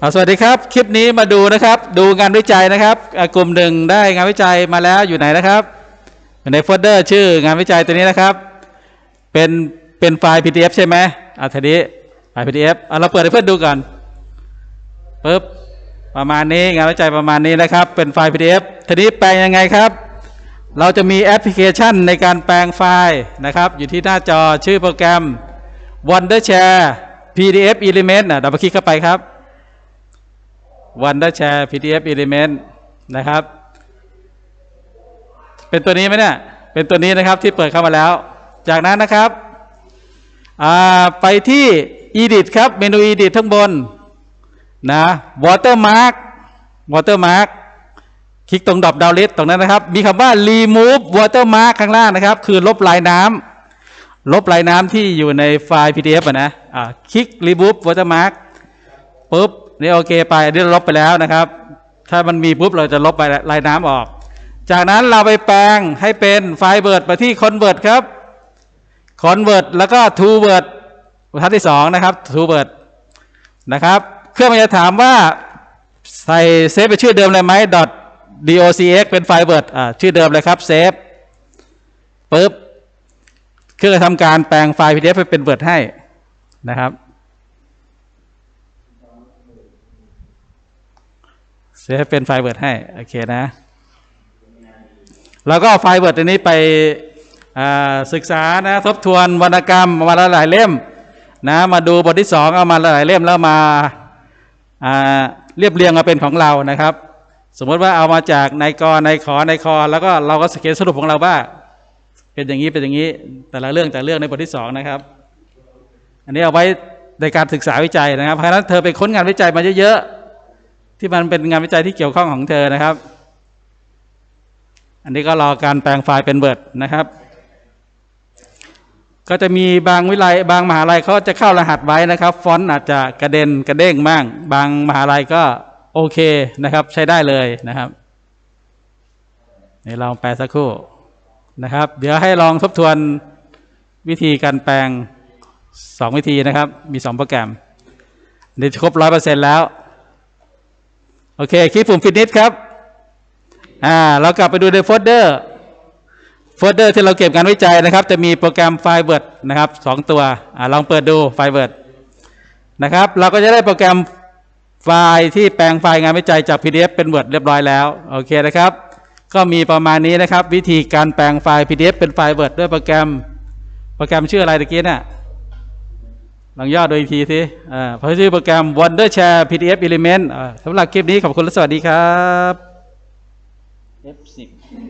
อ่าสวัสดีครับ คลิปนี้มาดูนะครับ ดูงานวิจัยนะครับกลุ่มหนึ่งได้งานวิจัยมาแล้วอยู่ไหนนะครับในโฟลเดอร์ชื่องานวิจัยตัวนี้นะครับ เป็นเป็นไฟล์ PDF ใช่ไหมอ่าทีนี้ไฟล์ PDF อะเราเปิดให้เพื่อนดูก่อนปึ๊บประมาณนี้งานวิจัยประมาณนี้นะครับ เป็นไฟล์ PDF ทีนี้แปลงยังไงครับ เราจะมีแอปพลิเคชันในการแปลงไฟล์นะครับ อยู่ที่หน้าจอชื่อโปรแกรม Wondershare PDF Element อะเราไปคลิกเข้าไปครับ Wondershare PDF Element นะครับ เป็นตัวนี้ไหมเนี่ย เป็นตัวนี้นะครับที่เปิดเข้ามาแล้ว จากนั้นนะครับ ไปที่ Edit ครับ เมนู Edit ทั้งบน นะ Watermark Watermark คลิกตรงดรอปดาวลิสตรงนั้นนะครับ มีคำว่า remove watermark ข้างล่างนะครับ คือลบลายน้ำลบลายน้ำที่อยู่ในไฟล์ PDF อะนะ อ่า คลิก remove watermark ปุ๊บ นี่โอเคไปอันนี้ลบไปแล้วนะครับ ถ้ามันมีปุ๊บเราจะลบไปลายน้ำออก จากนั้นเราไปแปลงให้เป็นไฟเบิร์ดไปที่ convert ครับ convert แล้วก็ to word บรรทัดที่สองนะครับ to word นะครับ เครื่องมันจะถามว่าใส่เซฟไปชื่อเดิมเลยไหม .docx เป็นไฟเบิร์ดอ่าชื่อเดิมเลยครับเซฟปุ๊บเครื่องจะทำการแปลงไฟล์ PDF ให้เป็นเบิร์ดให้นะครับ เซฟเป็นไฟล์เบิร์ดให้ โอเคนะ แล้วก็เอาไฟล์เบิร์ดตัวนี้ไปศึกษานะทบทวนวรรณกรรมมาละหลายเล่มนะมาดูบทที่สองเอามาละหลายเล่มแล้วมาเรียบเรียงมาเป็นของเรานะครับ สมมติว่าเอามาจากในกรในขอในคอ แล้วก็เราก็เขีสรุปของเราว่าเป็นอย่างนี้เป็นอย่างนี้แต่ละเรื่องแต่ละเรื่องในบทที่สองนะครับ อันนี้เอาไว้ในการศึกษาวิจัยนะครับเพราะฉะนั้นเธอไปค้นงานวิจัยมาเยอะๆ ที่มันเป็นงานวิจัยที่เกี่ยวข้องของเธอนะครับ อันนี้ก็รอการแปลงไฟล์เป็นเบิร์ดนะครับ ก็จะมีบางวิไลบางมหาลัยเขาจะเข้ารหัสไว้นะครับ ฟอนต์อาจจะกระเด็นกระเด้งบ้าง บางมหาลัยก็โอเคนะครับ ใช้ได้เลยนะครับนี่ลองแปลสักครู่นะครับ เดี๋ยวให้ลองทบทวนวิธีการแปลงสองวิธีนะครับ มีสองโปรแกรมนี่ครบร้อยเปอร์เซ็นแล้ว โอเค คลิปปุ่มฟินิสครับ อ่า เรากลับไปดูในโฟลเดอร์ โฟลเดอร์ที่เราเก็บงานวิจัยนะครับ จะมีโปรแกรมไฟล์เบิร์ดนะครับสองตัว อ่า ลองเปิดดูไฟล์เบิร์ดนะครับ เราก็จะได้โปรแกรมไฟล์ที่แปลงไฟล์งานวิจัยจาก PDF เป็น Word เรียบร้อยแล้ว โอเคนะครับ ก็มีประมาณนี้นะครับ วิธีการแปลงไฟล์ PDF เป็นไฟล์ Word ด้วยโปรแกรม โปรแกรมชื่ออะไรตะกี้น่ะ ลองย่อดูอีกทีสิอ่าเพราะชื่อโปรแกรม Wondershare PDF Element อ่าสำหรับคลิปนี้ขอบคุณและสวัสดีครับ F10